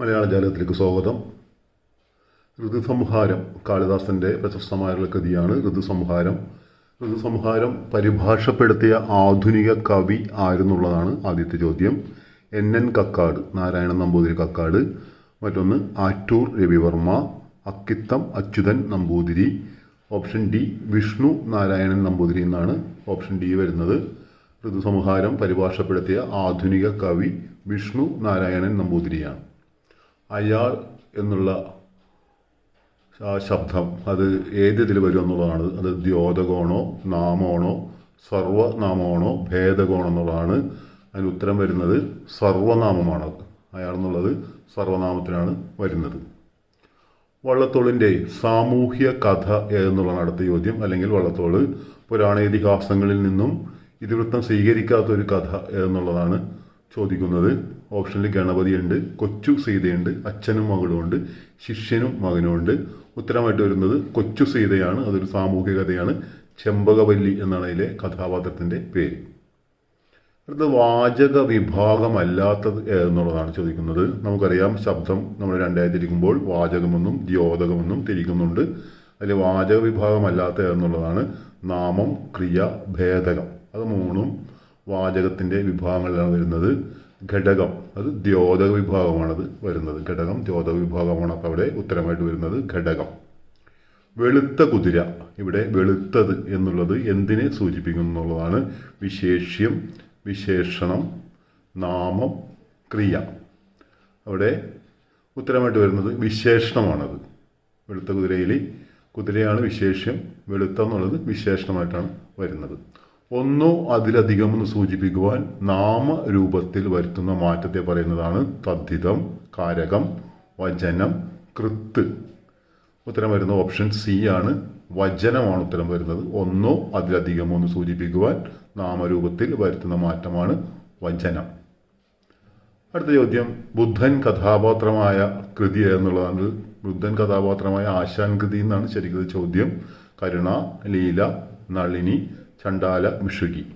മലയാള ജാലകത്തിലേക്ക് സ്വാഗതം. ഋതുസംഹാരം കാളിദാസന്റെ പ്രശസ്തമായുള്ള കൃതിയാണ് ഋതുസംഹാരം. ഋതുസംഹാരം പരിഭാഷപ്പെടുത്തിയ ആധുനിക കവി ആരെന്നുള്ളതാണ് ആദ്യത്തെ ചോദ്യം. എൻ. എൻ. കക്കാട് നാരായണൻ നമ്പൂതിരി കക്കാട്. മറ്റൊന്ന് ആറ്റൂർ രവിവർമ്മ അക്കിത്തം അച്യുതൻ നമ്പൂതിരി. ഓപ്ഷൻ ഡി വിഷ്ണു നാരായണൻ നമ്പൂതിരി എന്നാണ് ഓപ്ഷൻ ഡി വരുന്നത്. ഋതുസംഹാരം പരിഭാഷപ്പെടുത്തിയ ആധുനിക കവി വിഷ്ണു നാരായണൻ നമ്പൂതിരിയാണ്. അയാൾ എന്നുള്ള ആ ശബ്ദം അത് ഏതിതിൽ വരും എന്നുള്ളതാണ്. അത് ദ്യോതകോണോ നാമോണോ സർവനാമമാണോ ഭേദകോണം എന്നുള്ളതാണ് അതിന് ഉത്തരം വരുന്നത്. സർവനാമമാണ് അയാൾ എന്നുള്ളത് സർവനാമത്തിനാണ് വരുന്നത്. വള്ളത്തോളിന്റെ സാമൂഹ്യ കഥ എന്നുള്ളതാണ് അടുത്ത ചോദ്യം. അല്ലെങ്കിൽ വള്ളത്തോൾ പുരാണ ഇതിഹാസങ്ങളിൽ നിന്നും ഇതിവൃത്തം സ്വീകരിക്കാത്ത ഒരു കഥ എന്നുള്ളതാണ് ചോദിക്കുന്നത്. ഓപ്ഷനിൽ ഗണപതിയുണ്ട് കൊച്ചു സീതയുണ്ട് അച്ഛനും മകളുമുണ്ട് ശിഷ്യനും മകനുമുണ്ട് ഉത്തരമായിട്ട് വരുന്നത് കൊച്ചു സീതയാണ് അതൊരു സാമൂഹിക കഥയാണ്. ചെമ്പകവല്ലി എന്നാണ് അതിലെ കഥാപാത്രത്തിന്റെ പേര്. അടുത്ത വാചക വിഭാഗമല്ലാത്തത് എന്നുള്ളതാണ് ചോദിക്കുന്നത്. നമുക്കറിയാം ശബ്ദം നമ്മൾ രണ്ടായി തിരിക്കുമ്പോൾ വാചകമെന്നും ദ്യോതകമെന്നും തിരിക്കുന്നുണ്ട്. അതിൽ വാചക വിഭാഗമല്ലാത്ത എന്നുള്ളതാണ് നാമം ക്രിയ ഭേദകം. അത് മൂന്നും വാചകത്തിന്റെ വിഭാഗങ്ങളിലാണ് വരുന്നത്. ഘടകം അത് ദ്യോതക വിഭാഗമാണത് വരുന്നത്. ഘടകം ദ്യോതക വിഭാഗമാണ് അപ്പോൾ അവിടെ ഉത്തരമായിട്ട് വരുന്നത് ഘടകം. വെളുത്ത കുതിര ഇവിടെ വെളുത്തത് എന്നുള്ളത് എന്തിനെ സൂചിപ്പിക്കുന്നു എന്നുള്ളതാണ് വിശേഷ്യം വിശേഷണം നാമം ക്രിയ. അവിടെ ഉത്തരമായിട്ട് വരുന്നത് വിശേഷണമാണത്. വെളുത്ത കുതിരയിൽ കുതിരയാണ് വിശേഷ്യം വെളുത്ത എന്നുള്ളത് വിശേഷണമായിട്ടാണ് വരുന്നത്. ഒന്നോ അതിലധികം എന്ന് സൂചിപ്പിക്കുവാൻ നാമരൂപത്തിൽ വരുത്തുന്ന മാറ്റത്തെ പറയുന്നതാണ് തദ്ധിതം കാരകം വചനം കൃത്ത്. ഉത്തരം വരുന്ന ഓപ്ഷൻ സി ആണ്. വചനമാണ് ഉത്തരം വരുന്നത്. ഒന്നോ അതിലധികമോ എന്ന് സൂചിപ്പിക്കുവാൻ നാമരൂപത്തിൽ വരുത്തുന്ന മാറ്റമാണ് വചനം. അടുത്ത ചോദ്യം. ബുദ്ധൻ കഥാപാത്രമായ കൃതി എന്നുള്ളതാണ് ബുദ്ധൻ കഥാപാത്രമായ ആശാൻ കൃതി എന്നാണ് ശരിക്കും ചോദ്യം. കരുണ ലീല നളിനി ചണ്ടാല വിഷുകി.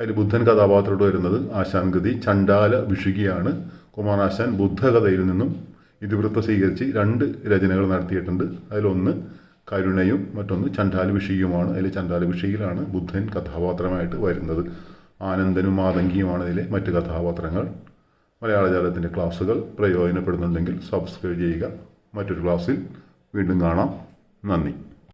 അതിൽ ബുദ്ധൻ കഥാപാത്രത്തോട് വരുന്നത് ആശാൻ കൃതി ചണ്ടാല വിഷുകിയാണ്. കുമാരാശാൻ ബുദ്ധകഥയിൽ നിന്നും ഇതിവൃത്തം സ്വീകരിച്ച് രണ്ട് രചനകൾ നടത്തിയിട്ടുണ്ട്. അതിലൊന്ന് കരുണയും മറ്റൊന്ന് ചണ്ടാല വിഷയിയുമാണ് അതിൽ ചണ്ടാല വിഷയിലാണ് ബുദ്ധൻ കഥാപാത്രമായിട്ട് വരുന്നത്. ആനന്ദനും മാതങ്കിയുമാണ് അതിലെ മറ്റ് കഥാപാത്രങ്ങൾ. മലയാള ജാലത്തിന്റെ ക്ലാസ്സുകൾ പ്രയോജനപ്പെടുന്നുണ്ടെങ്കിൽ സബ്സ്ക്രൈബ് ചെയ്യുക. മറ്റൊരു ക്ലാസ്സിൽ വീണ്ടും കാണാം. നന്ദി.